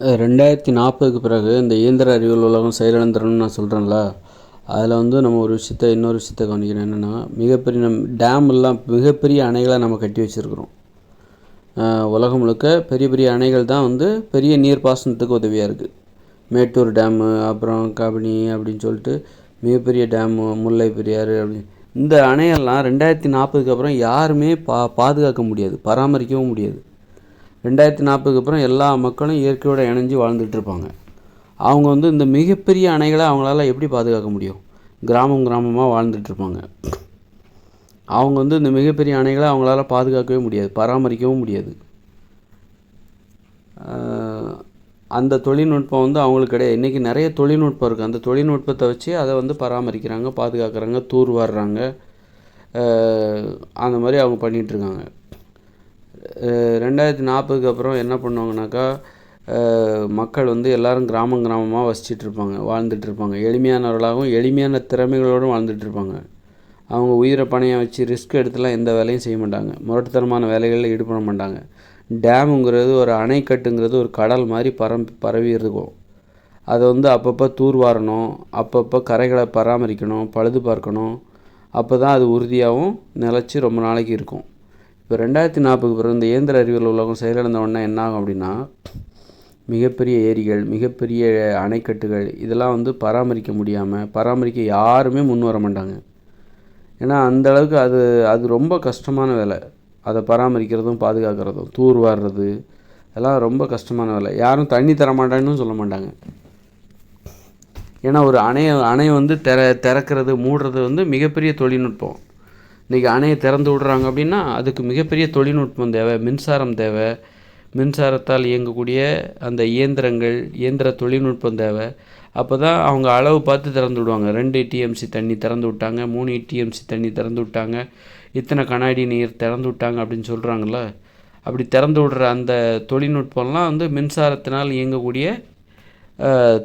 ரெண்டாயிரத்தி நாற்பதுக்கு பிறகு இந்த இயந்திர அறிவியல் உலகம் செயலிழந்துரும்னு நான் சொல்கிறேன்ல அதில் வந்து நம்ம ஒரு விஷயத்த இன்னொரு விஷயத்த கவனிக்கணும் என்னென்னா மிகப்பெரிய நம் டேம் எல்லாம் மிகப்பெரிய அணைகளை நம்ம கட்டி வச்சுருக்குறோம். உலகம் முழுக்க பெரிய பெரிய அணைகள் தான் வந்து பெரிய நீர்ப்பாசனத்துக்கு உதவியாக இருக்குது மேட்டூர் டேமு அப்புறம் கபினி அப்படின்னு சொல்லிட்டு மிகப்பெரிய டேமு முல்லை பெரியாறு அப்படின்னு இந்த அணையெல்லாம் ரெண்டாயிரத்தி நாற்பதுக்கு அப்புறம் யாருமே பா பாதுகாக்க முடியாது பராமரிக்கவும் முடியாது. ரெண்டாயிரத்தி நாற்பதுக்கு அப்புறம் எல்லா மக்களும் இயற்கையோடு இணைஞ்சு வாழ்ந்துட்டு இருப்பாங்க அவங்க வந்து இந்த மிகப்பெரிய அணைகளை அவங்களால எப்படி பாதுகாக்க முடியும்? கிராமம் கிராமமாக வாழ்ந்துட்டு இருப்பாங்க அவங்க வந்து இந்த மிகப்பெரிய அணைகளை அவங்களால பாதுகாக்கவே முடியாது பராமரிக்கவும் முடியாது. அந்த தொழில்நுட்பம் வந்து அவங்களுக்கு கிடையாது. இன்றைக்கி நிறைய தொழில்நுட்பம் இருக்குது அந்த தொழில்நுட்பத்தை வச்சு அதை வந்து பராமரிக்கிறாங்க பாதுகாக்கிறாங்க தூர் வாடுறாங்க அந்த மாதிரி அவங்க பண்ணிகிட்ருக்காங்க ரெண்டாயிரத்தி நாற்பதுக்கு அப்புறம் என்ன பண்ணுவாங்கனாக்கா மக்கள் வந்து எல்லாரும் கிராமம் கிராமமாக வசிச்சிட்டு இருப்பாங்க வாழ்ந்துட்டு இருப்பாங்க எளிமையானவர்களாகவும் எளிமையான திறமைகளோடும் வாழ்ந்துட்டு இருப்பாங்க அவங்க உயிரை பணையை வச்சு ரிஸ்க் எடுத்துலாம் எந்த வேலையும் செய்ய மாட்டாங்க. முரட்டுத்தனமான வேலைகளில் ஈடுபட மாட்டாங்க. டேமுங்கிறது ஒரு அணைக்கட்டுங்கிறது ஒரு கடல் மாதிரி பரம் பரவி இருக்கும். அதை வந்து அப்பப்போ தூர்வாரணும் அப்பப்போ கரைகளை பராமரிக்கணும் பழுது பார்க்கணும். அப்போ தான் அது உறுதியாகவும் நிலச்சி ரொம்ப நாளைக்கு இருக்கும். இப்போ ரெண்டாயிரத்தி நாற்பதுக்கு பிறகு இந்த இயந்திர அறிவியல் உலகம் செயலிழந்த உடனே என்ன ஆகும் அப்படின்னா மிகப்பெரிய ஏரிகள் மிகப்பெரிய அணைக்கட்டுகள் இதெல்லாம் வந்து பராமரிக்க முடியாமல் பராமரிக்க யாருமே முன் வர மாட்டாங்க. ஏன்னா அந்த அளவுக்கு அது அது ரொம்ப கஷ்டமான வேலை. அதை பராமரிக்கிறதும் பாதுகாக்கிறதும் தூர் வாடுறது அதெல்லாம் ரொம்ப கஷ்டமான வேலை. யாரும் தண்ணி தர மாட்டாங்கன்னு சொல்ல மாட்டாங்க. ஏன்னா ஒரு அணையை அணையை வந்து திற திறக்கிறது மூடுறது வந்து மிகப்பெரிய தொழில்நுட்பம். இன்றைக்கி அணையை திறந்து விடுறாங்க அப்படின்னா அதுக்கு மிகப்பெரிய தொழில்நுட்பம் தேவை மின்சாரம் தேவை. மின்சாரத்தால் இயங்கக்கூடிய அந்த இயந்திரங்கள் இயந்திர தொழில்நுட்பம் தேவை. அப்போ தான் அவங்க அளவு பார்த்து திறந்து விடுவாங்க. ரெண்டு டிஎம்சி தண்ணி திறந்து விட்டாங்க மூணு டிஎம்சி தண்ணி திறந்து விட்டாங்க இத்தனை கண்ணாடி நீர் திறந்து விட்டாங்க அப்படின்னு சொல்கிறாங்கல்ல அப்படி திறந்து விடுற அந்த தொழில்நுட்பம்லாம் வந்து மின்சாரத்தினால் இயங்கக்கூடிய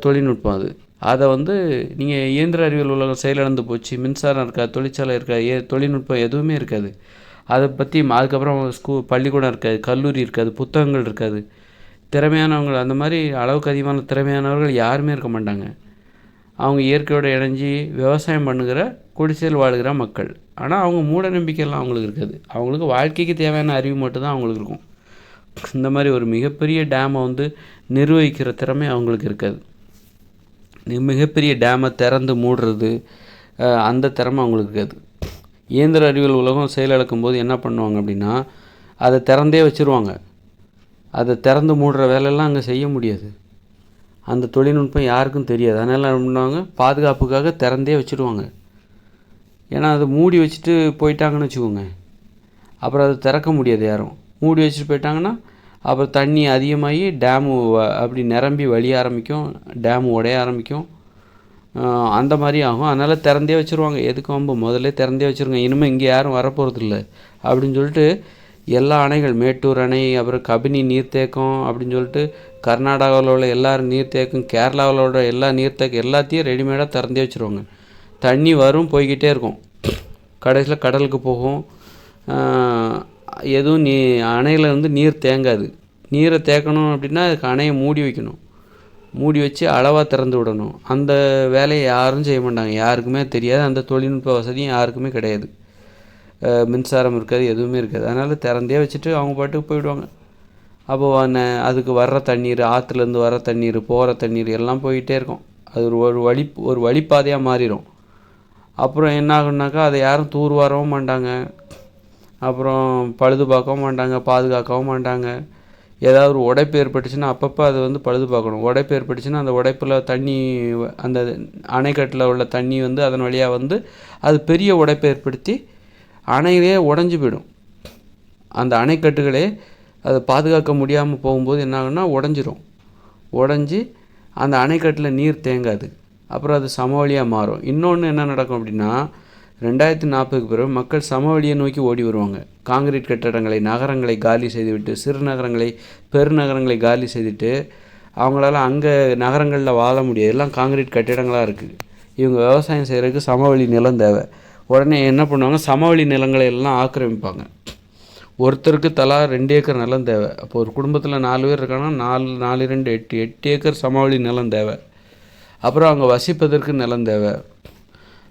தொழில்நுட்பம் அது. அதை வந்து நீங்கள் இயந்திர அறிவியல் உலகம் செயலிழந்து போச்சு மின்சாரம் இருக்காது தொழிற்சாலை இருக்காது ஏ தொழில்நுட்பம் எதுவுமே இருக்காது. அதை பற்றி அதுக்கப்புறம் ஸ்கூ பள்ளிக்கூடம் இருக்காது கல்லூரி இருக்காது புத்தகங்கள் இருக்காது. திறமையானவங்க அந்த மாதிரி அளவுக்கு அதிகமான திறமையானவர்கள் யாருமே இருக்க மாட்டாங்க. அவங்க இயற்கையோடு இணைஞ்சி விவசாயம் பண்ணுகிற குடிசையில் வாழுகிற மக்கள். ஆனால் அவங்க மூட நம்பிக்கைலாம் அவங்களுக்கு இருக்காது. அவங்களுக்கு வாழ்க்கைக்கு தேவையான அறிவு மட்டும்தான் அவங்களுக்கு இருக்கும். இந்த மாதிரி ஒரு மிகப்பெரிய டேமை வந்து நிர்வகிக்கிற திறமை அவங்களுக்கு இருக்காது. மிகப்பெரிய டேமை திறந்து மூடுறது அந்த திறமை அவங்களுக்கு இருக்காது. இயந்திர அறிவியல் உலகம் செயலிழக்கும் போது என்ன பண்ணுவாங்க அப்படின்னா அதை திறந்தே வச்சுருவாங்க. அதை திறந்து மூடுற வேலையெல்லாம் அங்கே செய்ய முடியாது. அந்த தொழில்நுட்பம் யாருக்கும் தெரியாது. அதனால் என்ன பண்ணுவாங்க? பாதுகாப்புக்காக திறந்தே வச்சுருவாங்க. ஏன்னா அதை மூடி வச்சுட்டு போயிட்டாங்கன்னு வச்சுக்கோங்க. அப்புறம் அதை திறக்க முடியாது யாரும். மூடி வச்சுட்டு போயிட்டாங்கன்னா அப்புறம் தண்ணி அதிகமாகி டேமு அப்படி நிரம்பி வழிய ஆரம்பிக்கும் டேமு உடைய ஆரம்பிக்கும். அந்த மாதிரி ஆகும். அதனால் திறந்தே வச்சுருவாங்க. எதுக்கு வம்பு? முதல்ல திறந்தே வச்சுருங்க. இனிமேல் இங்கே யாரும் வரப்போகிறதில்ல அப்படின்னு சொல்லிட்டு எல்லா அணைகள் மேட்டூர் அணை அப்புறம் கபினி நீர்த்தேக்கம் அப்படின்னு சொல்லிட்டு கர்நாடகாவில் உள்ள எல்லா நீர்த்தேக்கம் கேரளாவில் உள்ள எல்லா நீர்த்தேக்கம் எல்லாத்தையும் ரெடிமேடாக திறந்தே வச்சுருவாங்க. தண்ணி வரும் போய்கிட்டே இருக்கும். கடைசியில் கடலுக்கு போகும். எதுவும் நீ அணையில் வந்து நீர் தேங்காது. நீரை தேக்கணும் அப்படின்னா அதுக்கு அணையை மூடி வைக்கணும். மூடி வச்சு அளவாக திறந்து விடணும். அந்த வேலையை யாரும் செய்ய மாட்டாங்க. யாருக்குமே தெரியாது. அந்த தொழில்நுட்ப வசதியும் யாருக்குமே கிடையாது. மின்சாரம் இருக்காது எதுவுமே இருக்காது. அதனால் திறந்தே வச்சுட்டு அவங்க பாட்டுக்கு போயிடுவாங்க. அப்போ அந்த அதுக்கு வர்ற தண்ணீர் ஆற்றுலேருந்து வர தண்ணீர் போகிற தண்ணீர் எல்லாம் போயிட்டே இருக்கும். அது ஒரு ஒரு வழி ஒரு வழிப்பாதையாக மாறிடும் அப்புறம் என்ன ஆகுனாக்கா அதை யாரும் தூர்வாரவும் மாட்டாங்க. அப்புறம் பழுது பார்க்கவும் மாட்டாங்க பாதுகாக்கவும் மாட்டாங்க. ஏதாவது ஒரு உடைப்பு ஏற்பட்டுச்சுன்னா அப்பப்போ அதை வந்து பழுது பார்க்கணும் உடைப்பு ஏற்பட்டுச்சுன்னா அந்த உடைப்பில் தண்ணி அந்த அணைக்கட்டில் உள்ள தண்ணி வந்து அதன் வழியாக வந்து அது பெரிய உடைப்பு ஏற்படுத்தி அணையிலே உடஞ்சி போயிடும். அந்த அணைக்கட்டுகளே அதை பாதுகாக்க முடியாமல் போகும்போது என்ன ஆகுன்னா உடஞ்சிரும். உடஞ்சி அந்த அணைக்கட்டில் நீர் தேங்காது. அப்புறம் அது சமவெளியாக மாறும். இன்னொன்று என்ன நடக்கும் அப்படின்னா ரெண்டாயிரத்தி நாற்பதுக்கு பிறகு மக்கள் சமவெளியை நோக்கி ஓடி வருவாங்க. காங்கிரீட் கட்டடங்களை நகரங்களை காலி செய்துவிட்டு சிறுநகரங்களை பெருநகரங்களை காலி செய்துட்டு அவங்களால அங்கே நகரங்களில் வாழ முடியாது. எல்லாம் காங்கிரீட் கட்டிடங்களாக இருக்குது இவங்க விவசாயம் செய்கிறதுக்கு சமவெளி நிலம் தேவை. உடனே என்ன பண்ணுவாங்க? சமவெளி நிலங்களை எல்லாம் ஆக்கிரமிப்பாங்க. ஒருத்தருக்கு தலா ரெண்டு ஏக்கர் நிலம் தேவை. அப்போ ஒரு குடும்பத்தில் நாலு பேர் இருக்காங்கன்னா நாலு நாலு ரெண்டு எட்டு எட்டு ஏக்கர் சமவெளி நிலம் தேவை. அப்புறம் அவங்க வசிப்பதற்கு நிலம் தேவை.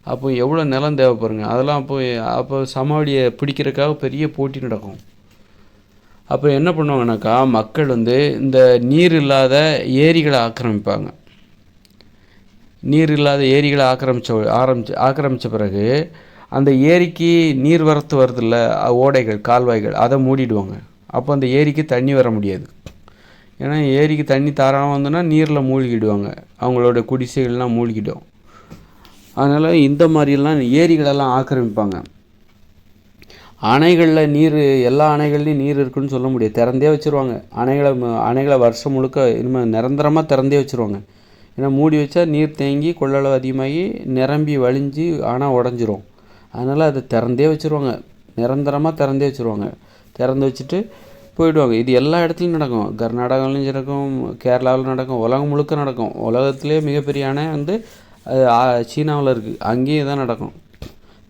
அப்போ எவ்வளோ நிலம் தேவைப்படுங்க அதெல்லாம் அப்போ அப்போ சமவெளியை பிடிக்கிறதுக்காக பெரிய போட்டி நடக்கும். அப்போ என்ன பண்ணுவாங்கனாக்கா மக்கள் வந்து இந்த நீர் இல்லாத ஏரிகளை ஆக்கிரமிப்பாங்க. நீர் இல்லாத ஏரிகளை ஆக்கிரமிச்ச ஆரம்பிச்சு ஆக்கிரமித்த பிறகு அந்த ஏரிக்கு நீர் வரத்து வருதில்ல ஓடைகள் கால்வாய்கள் அதை மூடிடுவாங்க. அப்போ அந்த ஏரிக்கு தண்ணி வர முடியாது. ஏன்னா ஏரிக்கு தண்ணி தாராளமாக வந்தோன்னா நீரில் மூழ்கிடுவாங்க. அவங்களோட குடிசைகள்லாம் மூழ்கிடும். அதனால் இந்த மாதிரியெல்லாம் ஏரிகளெல்லாம் ஆக்கிரமிப்பாங்க. அணைகளில் நீர் எல்லா அணைகள்லையும் நீர் இருக்குன்னு சொல்ல முடியாது. திறந்தே வச்சுருவாங்க. அணைகளை ம- அணைகளை வருஷம் முழுக்க இனிமேல் நிரந்தரமாக திறந்தே வச்சுருவாங்க. ஏன்னா மூடி வச்சா நீர் தேங்கி கொள்ளளவு அதிகமாகி நிரம்பி வழிஞ்சு ஆனால் உடஞ்சிரும். அதனால் அதை திறந்தே வச்சுருவாங்க. நிரந்தரமாக திறந்தே வச்சுருவாங்க. திறந்து வச்சுட்டு போயிடுவாங்க. இது எல்லா இடத்துலையும் நடக்கும். கர்நாடகாவிலையும் நடக்கும் கேரளாவில் நடக்கும் உலகம் முழுக்க நடக்கும். உலகத்திலே மிகப்பெரிய அணை வந்து சீனாவில் இருக்குது அங்கேயும் தான் நடக்கும்.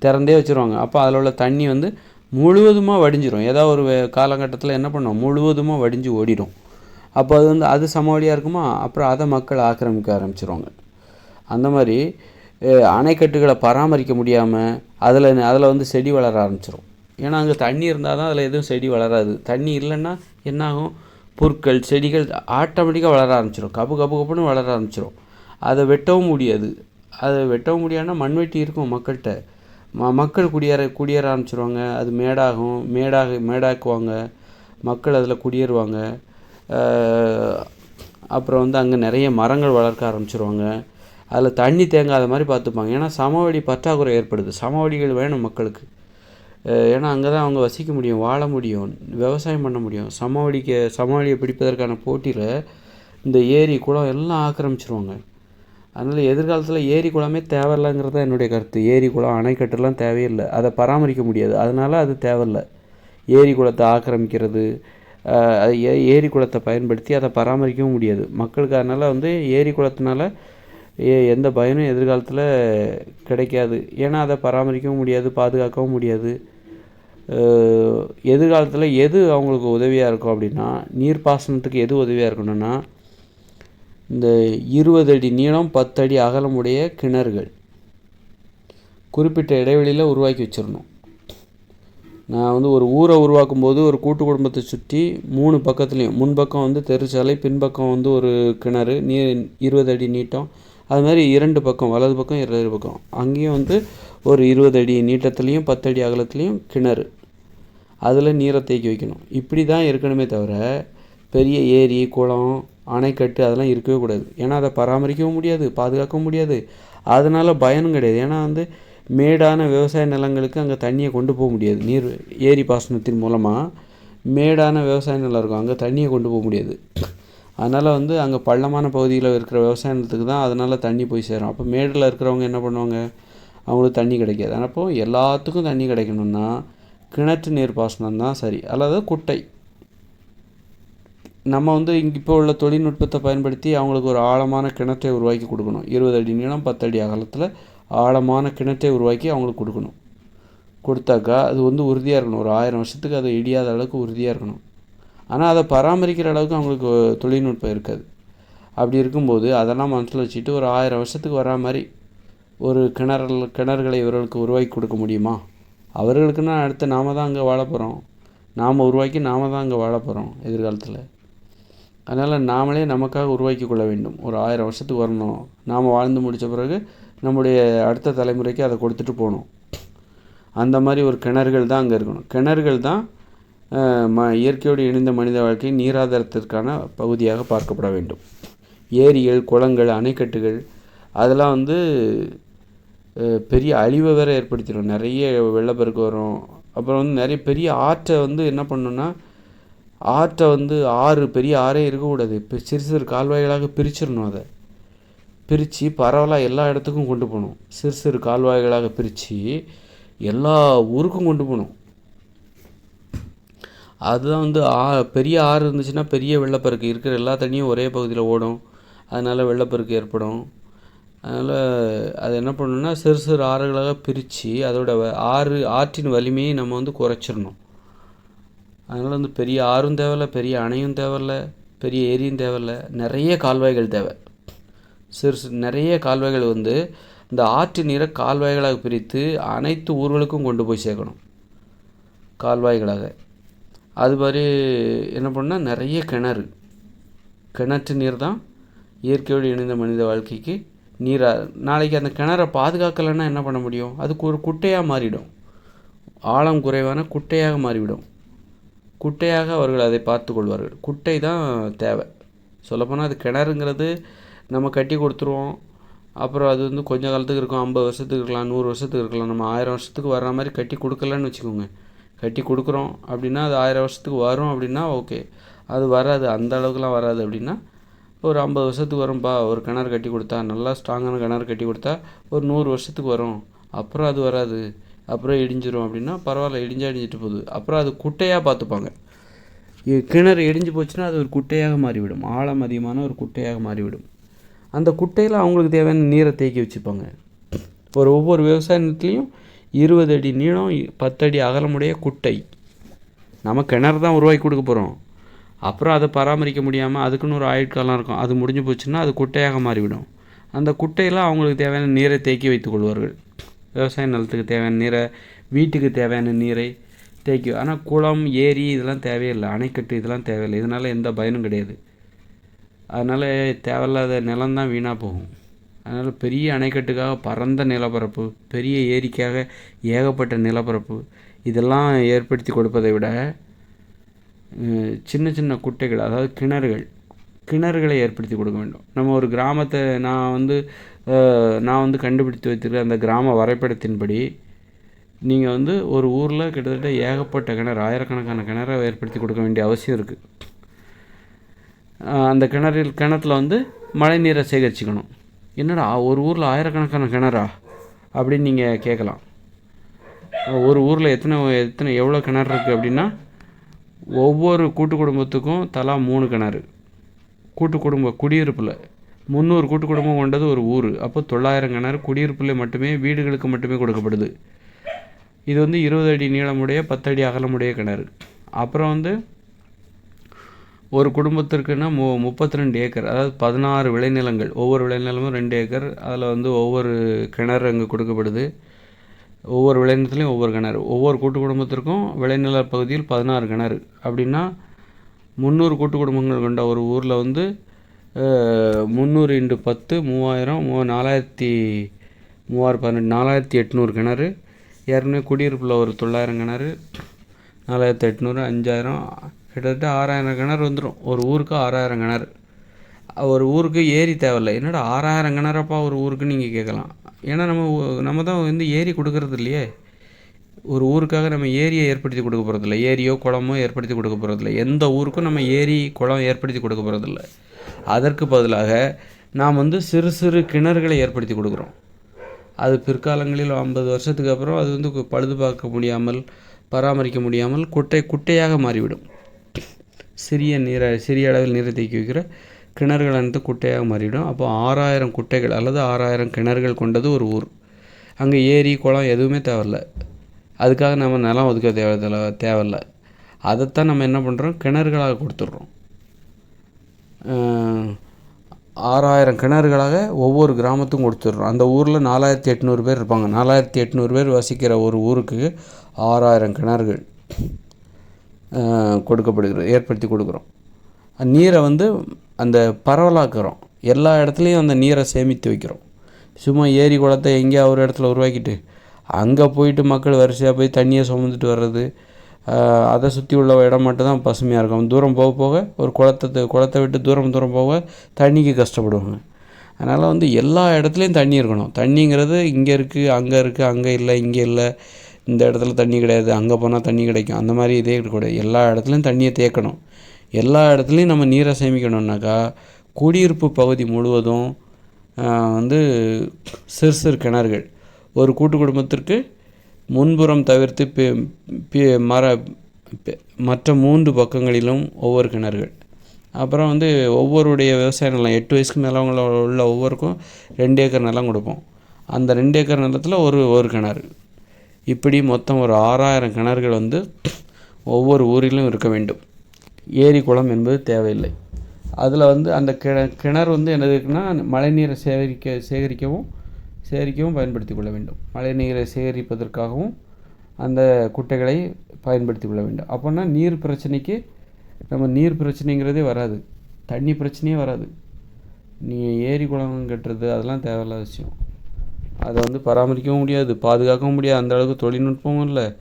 திறந்தே வச்சுருவாங்க. அப்போ அதில் உள்ள தண்ணி வந்து முழுவதுமாக வடிஞ்சிரும். ஏதோ ஒரு காலகட்டத்தில் என்ன பண்ணும்? முழுவதுமாக வடிஞ்சு ஓடிடும். அப்போ அது வந்து அது சமவெளியாக இருக்குமா? அப்புறம் அதை மக்கள் ஆக்கிரமிக்க ஆரம்பிச்சிருவாங்க. அந்த மாதிரி அணைக்கட்டுகளை பராமரிக்க முடியாமல் அதில் அதில் வந்து செடி வளர ஆரம்பிச்சிடும் ஏன்னா அங்கே தண்ணி இருந்தால் தான் அதில் எதுவும் செடி வளராது. தண்ணி இல்லைன்னா என்னாகும்? புற்கள் செடிகள் ஆட்டோமேட்டிக்காக வளர ஆரம்பிச்சிடும் கப்பு கப்பு கப்புன்னு வளர ஆரம்பிச்சிடும் அதை வெட்டவும் முடியாது. அதை வெட்டவும் முடியாதுன்னா மண்வெட்டி இருக்கும் மக்கள்கிட்ட. ம மக்கள் குடியேற குடியேற ஆரம்பிச்சிருவாங்க. அது மேடாகும். மேடாக மேடாக்குவாங்க. மக்கள் அதில் குடியேறுவாங்க. அப்புறம் வந்து அங்கே நிறைய மரங்கள் வளர்க்க ஆரம்பிச்சிருவாங்க. அதில் தண்ணி தேங்காத மாதிரி பார்த்துப்பாங்க. ஏன்னா சமவெளி பற்றாக்குறை ஏற்படுது. சமவெளிகள் வேணும் மக்களுக்கு. ஏன்னா அங்கே தான் அவங்க வசிக்க முடியும் வாழ முடியும் விவசாயம் பண்ண முடியும். சமவெளிக்கு சமவெளியை பிடிப்பதற்கான போட்டியில் இந்த ஏரி குளம் எல்லாம் ஆக்கிரமிச்சிருவாங்க. அதனால் எதிர்காலத்தில் ஏரி குளமே தேவையில்லைங்கிறது தான் என்னுடைய கருத்து. ஏரி குளம் அணைக்கட்டுலாம் தேவையில்லை. அதை பராமரிக்க முடியாது. அதனால் அது தேவையில்லை. ஏரி குளத்தை ஆக்கிரமிக்கிறது அது ஏ- ஏரி குளத்தை பயன்படுத்தி அதை பராமரிக்கவும் முடியாது. மக்களுக்கு அதனால் வந்து ஏரி குளத்தினால ஏ எந்த பயனும் எதிர்காலத்தில் கிடைக்காது. ஏன்னா அதை பராமரிக்கவும் முடியாது பாதுகாக்கவும் முடியாது. எதிர்காலத்தில் எது அவங்களுக்கு உதவியாக இருக்கும் அப்படின்னா நீர்ப்பாசனத்துக்கு எது உதவியாக இருக்கணும்னா இந்த இருபது அடி நீளம் பத்து அடி அகலமுடைய கிணறுகள். குறிப்பிட்ட இடைவெளியில் உருவாக்கி வச்சிடணும் நான் வந்து ஒரு ஊரை உருவாக்கும் போது ஒரு கூட்டு குடும்பத்தை சுற்றி மூணு பக்கத்துலேயும் முன்பக்கம் வந்து தெருச்சாலை பின்பக்கம் வந்து ஒரு கிணறு நீ இருபது அடி நீட்டம். அது மாதிரி இரண்டு பக்கம் வலது பக்கம் இரண்டு பக்கம். அங்கேயும் வந்து ஒரு இருபது அடி நீட்டத்துலேயும் பத்து அடி அகலத்துலேயும் கிணறு. அதில் நீரை தேக்கி வைக்கணும். இப்படி தான் இருக்கணுமே தவிர பெரிய ஏரி குளம் அணைக்கட்டு அதெல்லாம் இருக்கவே கூடாது. ஏன்னா அதை பராமரிக்கவும் முடியாது பாதுகாக்கவும் முடியாது. அதனால் பயனும் கிடையாது. ஏன்னா வந்து மேடான விவசாய நிலங்களுக்கு அங்கே தண்ணியை கொண்டு போக முடியாது. நீர் ஏரி பாசனத்தின் மூலமாக மேடான விவசாய நிலம் இருக்கும். அங்கே தண்ணியை கொண்டு போக முடியாது. அதனால் வந்து அங்கே பள்ளமான பகுதியில் இருக்கிற விவசாய நிலத்துக்கு தான் அதனால் தண்ணி போய் சேரும். அப்போ மேடில் இருக்கிறவங்க என்ன பண்ணுவாங்க? அவங்களுக்கு தண்ணி கிடைக்காது. அப்போ எல்லாத்துக்கும் தண்ணி கிடைக்கணும்னா கிணற்று நீர் பாசனம் தான் சரி. அல்லது குட்டை. நம்ம வந்து இங்கே இப்போ உள்ள தொழில்நுட்பத்தை பயன்படுத்தி அவங்களுக்கு ஒரு ஆழமான கிணற்றை உருவாக்கி கொடுக்கணும். இருபது அடி நீளம் பத்து அடி அகலத்தில் ஆழமான கிணற்றை உருவாக்கி அவங்களுக்கு கொடுக்கணும். கொடுத்தாக்கா அது வந்து உறுதியாக இருக்கணும். ஒரு ஆயிரம் வருஷத்துக்கு அது இடியாத அளவுக்கு உறுதியாக இருக்கணும். ஆனால் அதை பராமரிக்கிற அளவுக்கு அவங்களுக்கு தொழில்நுட்பம் இருக்காது. அப்படி இருக்கும்போது அதெல்லாம் மனசில் வச்சுட்டு ஒரு ஆயிரம் வருஷத்துக்கு வரா மாதிரி ஒரு கிணறு கிணறுகளை இவர்களுக்கு உருவாக்கி கொடுக்க முடியுமா? அவர்களுக்குன்னா அடுத்து நாம தான் அங்கே வாழ போகிறோம் நாம் உருவாக்கி நாம தான் அங்கே வாழ போகிறோம் எதிர்காலத்தில். அதனால் நாமளே நமக்காக உருவாக்கி கொள்ள வேண்டும். ஒரு ஆயிரம் வருஷத்துக்கு வரணும். நாம் வாழ்ந்து முடித்த பிறகு நம்முடைய அடுத்த தலைமுறைக்கு அதை கொடுத்துட்டு போகணும். அந்த மாதிரி ஒரு கிணறுகள் தான் அங்கே இருக்கணும். கிணறுகள் தான் ம இயற்கையோடு இணைந்த மனித வாழ்க்கை நீராதாரத்திற்கான பகுதியாக பார்க்கப்பட வேண்டும். ஏரிகள் குளங்கள் அணைக்கட்டுகள் அதெல்லாம் வந்து பெரிய அழிவை வேற ஏற்படுத்திடும். நிறைய வெள்ளப்பெருக்கு வரும். அப்புறம் வந்து நிறைய பெரிய ஆற்றை வந்து என்ன பண்ணுன்னா ஆற்றை வந்து ஆறு பெரிய ஆறே இருக்கக்கூடாது. இப்போ சிறு சிறு கால்வாய்களாக பிரிச்சிடணும் அதை. பிரித்து பரவலாக எல்லா இடத்துக்கும் கொண்டு போகணும். சிறு சிறு கால்வாய்களாக பிரித்து எல்லா ஊருக்கும் கொண்டு போகணும். அதுதான் வந்து ஆ பெரிய ஆறு இருந்துச்சுன்னா பெரிய வெள்ளப்பெருக்கு. இருக்கிற எல்லா தண்ணியும் ஒரே பகுதியில் ஓடும். அதனால் வெள்ளப்பெருக்கு ஏற்படும். அதனால் அது என்ன பண்ணணும்னா சிறு சிறு ஆறுகளாக பிரித்து அதோட வ- ஆறு ஆற்றின் வலிமையை நம்ம வந்து குறைச்சிடணும். அதனால் வந்து பெரிய ஆறும் தேவையில்ல பெரிய அணையும் தேவையில்ல பெரிய ஏரியும் தேவையில்ல நிறைய கால்வாய்கள் தேவை. சிறு சிறு நிறைய கால்வாய்கள் வந்து இந்த ஆற்று நீரை கால்வாய்களாக பிரித்து அனைத்து ஊர்களுக்கும் கொண்டு போய் சேர்க்கணும். கால்வாய்களாக. அது மாதிரி என்ன பண்ணால் நிறைய கிணறு. கிணற்று நீர் தான் இயற்கையோடு இணைந்த மனித வாழ்க்கைக்கு நீராக நாளைக்கு அந்த கிணறை பாதுகாக்கலைன்னா என்ன பண்ண முடியும்? அதுக்கு ஒரு குட்டையாக மாறிவிடும் ஆழம் குறைவான குட்டையாக மாறிவிடும். குட்டையாக அவர்கள் அதை பார்த்து கொள்வார்கள். குட்டை தான் தேவை. சொல்லப்போனால் அது கிணறுங்கிறது நம்ம கட்டி கொடுத்துருவோம். அப்புறம் அது வந்து கொஞ்ச காலத்துக்கு இருக்கும் ஐம்பது வருஷத்துக்கு இருக்கலாம் நூறு வருஷத்துக்கு இருக்கலாம். நம்ம ஆயிரம் வருஷத்துக்கு வர்ற மாதிரி கட்டி கொடுக்கலன்னு வச்சுக்கோங்க. கட்டி கொடுக்குறோம் அப்படின்னா அது ஆயிரம் வருஷத்துக்கு வரும் அப்படின்னா ஓகே. அது வராது அந்த அளவுக்குலாம் வராது அப்படின்னா ஒரு ஐம்பது வருஷத்துக்கு வரும்பா ஒரு கிணறு கட்டி கொடுத்தா நல்லா ஸ்ட்ராங்கான கிணறு கட்டி கொடுத்தா ஒரு நூறு வருஷத்துக்கு வரும். அப்புறம் அது வராது. அப்புறம் இடிஞ்சிரும் அப்படின்னா பரவாயில்ல இடிஞ்சா இடிஞ்சிட்டு போகுது. அப்புறம் அது குட்டையாக பார்த்துப்பாங்க. கிணறு இடிஞ்சு போச்சுன்னா அது ஒரு குட்டையாக மாறிவிடும். ஆழம் அதிகமான ஒரு குட்டையாக மாறிவிடும். அந்த குட்டையில் அவங்களுக்கு தேவையான நீரை தேக்கி வச்சுப்பாங்க. ஒரு ஒவ்வொரு விவசாய நிலத்துலேயும் இருபது அடி நீளம் பத்தடி அகலமுடைய குட்டை. நம்ம கிணறு தான் உருவாக்கி கொடுக்க போகிறோம் அப்புறம் அதை பராமரிக்க முடியாமல் அதுக்குன்னு ஒரு ஆயுட்காலம் இருக்கும். அது முடிஞ்சு போச்சுன்னா அது குட்டையாக மாறிவிடும். அந்த குட்டையில் அவங்களுக்கு தேவையான நீரை தேக்கி வைத்துக் கொள்வார்கள். விவசாய நிலத்துக்கு தேவையான நீரை வீட்டுக்கு தேவையான நீரை தேய்க்கும் ஆனால் குளம் ஏரி இதெல்லாம் தேவையில்லை. அணைக்கட்டு இதெல்லாம் தேவையில்லை. இதனால் எந்த பயனும் கிடையாது. அதனால் தேவையில்லாத நிலம் தான் வீணாக போகும். அதனால் பெரிய அணைக்கட்டுக்காக பரந்த நிலப்பரப்பு பெரிய ஏரிக்காக ஏகப்பட்ட நிலப்பரப்பு இதெல்லாம் ஏற்படுத்தி கொடுப்பதை விட சின்ன சின்ன குட்டைகள் அதாவது கிணறுகள் கிணறுகளை ஏற்படுத்தி கொடுக்க வேண்டும். நம்ம ஒரு கிராமத்தை நான் வந்து நான் வந்து கண்டுபிடித்து வைத்திருக்கிற அந்த கிராம வரைபடத்தின்படி நீங்கள் வந்து ஒரு ஊரில் கிட்டத்தட்ட ஏகப்பட்ட கிணறு ஆயிரக்கணக்கான கிணறை ஏற்படுத்தி கொடுக்க வேண்டிய அவசியம் இருக்குது அந்த கிணறில் கிணத்துல வந்து மழை நீரை சேகரிச்சுக்கணும். என்னடா ஒரு ஊரில் ஆயிரக்கணக்கான கிணறா? அப்படின்னு நீங்கள் கேட்கலாம். ஒரு ஊரில் எத்தனை எத்தனை எவ்வளோ கிணறு இருக்குது அப்படின்னா ஒவ்வொரு கூட்டு குடும்பத்துக்கும் தலா மூணு கிணறு. கூட்டு குடும்ப குடியிருப்பில். முந்நூறு கூட்டு குடும்பம் கொண்டது ஒரு ஊர். அப்போ தொள்ளாயிரம் கிணறு குடியிருப்பில் மட்டுமே வீடுகளுக்கு மட்டுமே கொடுக்கப்படுது. இது வந்து இருபது அடி நீளமுடைய பத்தடி அகலமுடைய கிணறு. அப்புறம் வந்து ஒரு குடும்பத்திற்குன்னா மு முப்பத்தி ரெண்டு ஏக்கர் அதாவது பதினாறு விளைநிலங்கள். ஒவ்வொரு விளைநிலமும் ரெண்டு ஏக்கர். அதில் வந்து ஒவ்வொரு கிணறு அங்கே கொடுக்கப்படுது. ஒவ்வொரு விளைநிலத்துலையும் ஒவ்வொரு கிணறு. ஒவ்வொரு கூட்டு குடும்பத்திற்கும் விளைநில பகுதியில் பதினாறு கிணறு. அப்படின்னா முந்நூறு கூட்டு குடும்பங்கள் கொண்ட ஒரு ஊரில் வந்து முந்நூறு இன்ட்டு பத்து மூவாயிரம் மூ நாலாயிரத்தி மூவாயிரம் பதினெட்டு நாலாயிரத்தி எட்நூறு கிணறு. ஏற்கனவே குடியிருப்பில் ஒரு தொள்ளாயிரம் கிணறு நாலாயிரத்தி எட்நூறு அஞ்சாயிரம். கிட்டத்தட்ட ஆறாயிரம் கிணறு வந்துடும் ஒரு ஊருக்கு ஆறாயிரம் கிணறு. ஒரு ஊருக்கு ஏரி தேவையில்ல. என்னடா ஆறாயிரம் கிணறப்பா ஒரு ஊருக்கு நீங்கள் கேட்கலாம். ஏன்னா நம்ம நம்ம தான் வந்து ஏரி கொடுக்கறது இல்லையே. ஒரு ஊருக்காக நம்ம ஏரியை ஏற்படுத்தி கொடுக்க போகிறதில்ல ஏரியோ குளமோ ஏற்படுத்தி கொடுக்க போகிறதில்ல எந்த ஊருக்கும் நம்ம ஏரி குளம் ஏற்படுத்தி கொடுக்க போகிறதில்ல அதற்கு பதிலாக நாம் வந்து சிறு சிறு கிணறுகளை ஏற்படுத்தி கொடுக்குறோம். அது பிற்காலங்களில் ஐம்பது வருஷத்துக்கு அப்புறம் அது வந்து பழுது பார்க்க முடியாமல் பராமரிக்க முடியாமல் குட்டை குட்டையாக மாறிவிடும். சிறிய நீரை சிறிய அளவில் நீரை தேக்கி வைக்கிற கிணறுகள் அனைத்து குட்டையாக மாறிவிடும். அப்போ ஆறாயிரம் குட்டைகள் அல்லது ஆறாயிரம் கிணறுகள் கொண்டது ஒரு ஊர். அங்கே ஏரி குளம் எதுவுமே தேவையில்ல. அதுக்காக நம்ம நிலம் ஒதுக்க தேவை தேவை- தேவையில்ல. அதைத்தான் நம்ம என்ன பண்ணுறோம் கிணறுகளாக கொடுத்துட்றோம். ஆறாயிரம் கிணறுகளாக ஒவ்வொரு கிராமத்துக்கும் கொடுத்துட்றோம். அந்த ஊரில் நாலாயிரத்தி எட்நூறு பேர் இருப்பாங்க. நாலாயிரத்தி எட்நூறு பேர் வசிக்கிற ஒரு ஊருக்கு ஆறாயிரம் கிணறுகள் கொடுக்கப்படுகிறது ஏற்படுத்தி கொடுக்குறோம். நீரை வந்து அந்த பரவலாக்குறோம். எல்லா இடத்துலையும் அந்த நீரை சேமித்து வைக்கிறோம். சும்மா ஏரி குளத்தை எங்கேயா ஒரு இடத்துல உருவாக்கிட்டு அங்கே போயிட்டு மக்கள் வரிசையாக போய் தண்ணியை சுமந்துட்டு வர்றது அதை சுற்றி உள்ள இடம் மட்டும்தான் பசுமையாக இருக்கும். தூரம் போக போக ஒரு குளத்தை குளத்தை விட்டு தூரம் தூரம் போக தண்ணிக்கு கஷ்டப்படுவாங்க. அதனால் வந்து எல்லா இடத்துலையும் தண்ணி இருக்கணும். தண்ணிங்கிறது இங்கே இருக்குது அங்கே இருக்குது அங்கே இல்லை இங்கே இல்லை. இந்த இடத்துல தண்ணி கிடையாது அங்கே போனால் தண்ணி கிடைக்கும். அந்த மாதிரி இதே இருக்கக்கூடாது எல்லா இடத்துலையும் தண்ணியை தேக்கணும். எல்லா இடத்துலையும் நம்ம நீரை சேமிக்கணும்னாக்கா குடியிருப்பு பகுதி முழுவதும் வந்து சிறு சிறு கிணறுகள். ஒரு கூட்டு குடும்பத்திற்கு முன்புறம் தவிர்த்து மர மற்ற மூன்று பக்கங்களிலும் ஒவ்வொரு கிணறுகள். அப்புறம் வந்து ஒவ்வொருடைய விவசாய நிலம் எட்டு வயசுக்கு மேலே உள்ள ஒவ்வொருக்கும் ரெண்டு ஏக்கர் நிலம் கொடுப்போம். அந்த ரெண்டு ஏக்கர் நிலத்தில் ஒரு ஒரு கிணறு. இப்படி மொத்தம் ஒரு ஆறாயிரம் கிணறுகள் வந்து ஒவ்வொரு ஊரிலும் இருக்க வேண்டும். ஏரி குளம் என்பது தேவையில்லை. அதில் வந்து அந்த கிண கிணறு வந்து என்னதுக்குன்னா மழைநீரை சேகரிக்க சேகரிக்கவும் சேகரிக்கவும் பயன்படுத்தி கொள்ள வேண்டும். மழை நீரை சேகரிப்பதற்காகவும் அந்த குட்டைகளை பயன்படுத்தி கொள்ள வேண்டும். அப்போனா நீர் பிரச்சனைக்கு நம்ம நீர் பிரச்சனைங்கிறதே வராது. தண்ணி பிரச்சனையே வராது. நீ ஏரி குளம் கட்டுறது அதெல்லாம் தேவையில்லாத விஷயம். அதை வந்து பராமரிக்கவும் முடியாது. பாதுகாக்கவும் முடியாது. அந்த அளவுக்கு தொழில்நுட்பமும் இல்லை.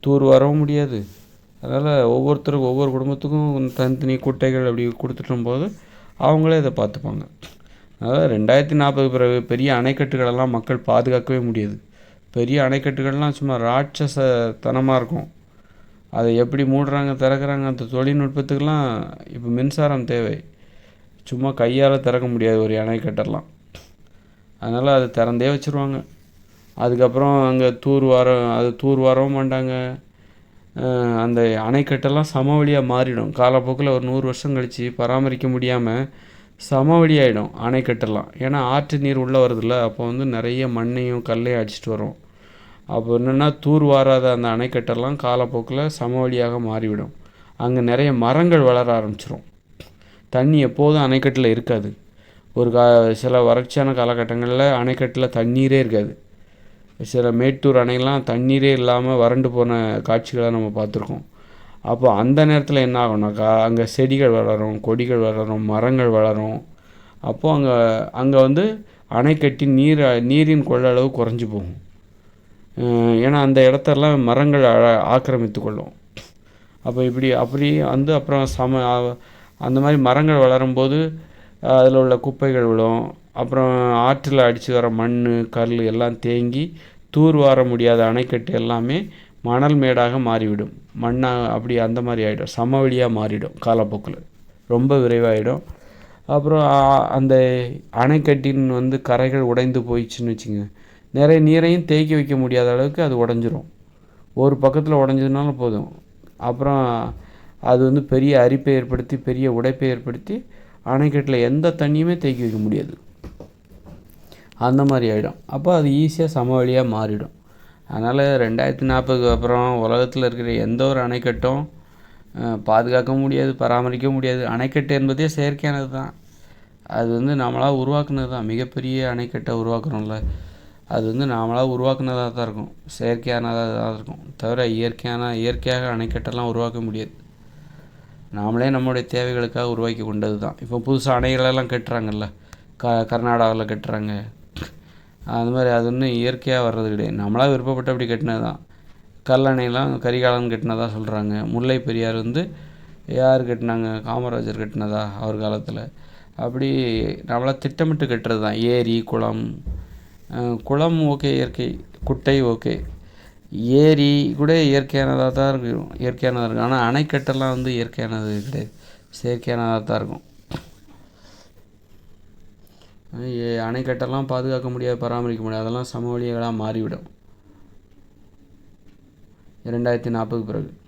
தூர் வரவும் முடியாது. அதனால் ஒவ்வொருத்தருக்கும் ஒவ்வொரு குடும்பத்துக்கும் தனித்தனி குட்டைகள் அப்படி கொடுத்துட்டும் போது அவங்களே இதை பார்த்துப்பாங்க. அதனால் ரெண்டாயிரத்தி நாற்பது பிறகு பெரிய அணைக்கட்டுகளெல்லாம் மக்கள் பாதுகாக்கவே முடியாது. பெரிய அணைக்கட்டுகள்லாம் சும்மா ராட்சசத்தனமாக இருக்கும். அதை எப்படி மூடுறாங்க திறக்கிறாங்க அந்த தொழில்நுட்பத்துக்கெல்லாம் இப்போ மின்சாரம் தேவை. சும்மா கையால் திறக்க முடியாது ஒரு அணைக்கட்டெல்லாம். அதனால் அதை திறந்தே வச்சுருவாங்க. அதுக்கப்புறம் அங்கே தூர் வாரம் அது தூர் வரவும் மாட்டாங்க. அந்த அணைக்கட்டெல்லாம் சமவெளியாக மாறிடும். காலப்போக்கில் ஒரு நூறு வருஷம் கழித்து பராமரிக்க முடியாமல் சமவெளி ஆகிடும் அணைக்கட்டெல்லாம் ஏன்னா ஆற்று நீர் உள்ளே வருதுல்ல அப்போ வந்து நிறைய மண்ணையும் கல்லையும் அடிச்சிட்டு வரும். அப்போ என்னென்னா தூர் வாராத அந்த அணைக்கட்டெல்லாம் காலப்போக்கில் சமவெளியாக மாறிவிடும். அங்கே நிறைய மரங்கள் வளர ஆரம்பிச்சிடும் தண்ணி எப்போதும் அணைக்கட்டில் இருக்காது. ஒரு கா சில வறட்சியான காலகட்டங்களில் அணைக்கட்டில் தண்ணீரே இருக்காது. சில மேட்டூர் அணைலாம் தண்ணீரே இல்லாமல் வறண்டு போன காட்சிகளை நம்ம பார்த்துருக்கோம். அப்போ அந்த நேரத்தில் என்ன ஆகும்னாக்கா அங்கே செடிகள் வளரும் கொடிகள் வளரும் மரங்கள் வளரும். அப்போது அங்கே அங்கே வந்து அணை கட்டி நீர் நீரின் கொள்ளளவு குறைஞ்சி போகும். ஏன்னா அந்த இடத்தெல்லாம் மரங்கள் ஆக்கிரமித்து கொள்ளும். அப்போ இப்படி அப்படி வந்து அப்புறம் சம அந்த மாதிரி மரங்கள் வளரும்போது அதில் உள்ள குப்பைகள் விழும். அப்புறம் ஆற்றில் அடித்து வர மண் கல் எல்லாம் தேங்கி தூர் வார முடியாத அணைக்கட்டு எல்லாமே மணல் மேடாக மாறிவிடும். மண்ணாக அப்படி அந்த மாதிரி ஆகிடும் சமவெளியாக மாறிடும் காலப்போக்கில். ரொம்ப விரைவாகிடும் அப்புறம் அந்த அணைக்கட்டின் வந்து கரைகள் உடைந்து போயிடுச்சுன்னு வச்சுங்க. நிறைய நீரையும் தேக்கி வைக்க முடியாத அளவுக்கு அது உடஞ்சிரும். ஒரு பக்கத்தில் உடஞ்சதுனாலும் போதும். அப்புறம் அது வந்து பெரிய அரிப்பை ஏற்படுத்தி பெரிய உடைப்பை ஏற்படுத்தி அணைக்கட்டில் எந்த தண்ணியுமே தேக்கி வைக்க முடியாது. அந்த மாதிரி ஆகிடும் அப்போ அது ஈஸியாக சமவெளியாக மாறிடும். அதனால் ரெண்டாயிரத்தி நாற்பதுக்கு அப்புறம் உலகத்தில் இருக்கிற எந்த ஒரு அணைக்கட்டும் பாதுகாக்க முடியாது பராமரிக்க முடியாது. அணைக்கட்டு என்பதே செயற்கையானது தான். அது வந்து நாமளாக உருவாக்குனது தான். மிகப்பெரிய அணைக்கட்டை உருவாக்குறோம்ல. அது வந்து நாமளாக உருவாக்குனதாக தான் இருக்கும். செயற்கையானதாக தான் இருக்கும். தவிர இயற்கையான இயற்கையாக அணைக்கட்டெல்லாம் உருவாக்க முடியாது. நாமளே நம்மளுடைய தேவைகளுக்காக உருவாக்கி கொண்டது தான். இப்போ புதுசாக அணைகளெல்லாம் கட்டுறாங்கல்ல. க கர்நாடகாவில் கட்டுறாங்க. அது மாதிரி அது ஒன்றும் இயற்கையாக வர்றது கிடையாது. நம்மளாக விருப்பப்பட்டு அப்படி கட்டினது தான் கல்லணையெல்லாம் கரிகாலன் கட்டினதாக சொல்கிறாங்க முல்லை பெரியார் வந்து யார் கட்டினாங்க? காமராஜர் கட்டினதா அவர் காலத்தில். அப்படி நம்மளாக திட்டமிட்டு கட்டுறது தான் ஏரி குளம் குளம் ஓகே இயற்கை. குட்டை ஓகே. ஏரி கூட இயற்கையானதாக தான் இருக்கும் இயற்கையானதாக இருக்கும் ஆனால் அணைக்கட்டெல்லாம் வந்து இயற்கையானது கிடையாது. செயற்கையானதாக தான் இருக்கும். அணைக்கட்டெல்லாம் பாதுகாக்க முடியாது பராமரிக்க முடியாது. அதெல்லாம் சமவெளிகளாக மாறிவிடும். இரண்டாயிரத்தி நாற்பதுக்கு பிறகு.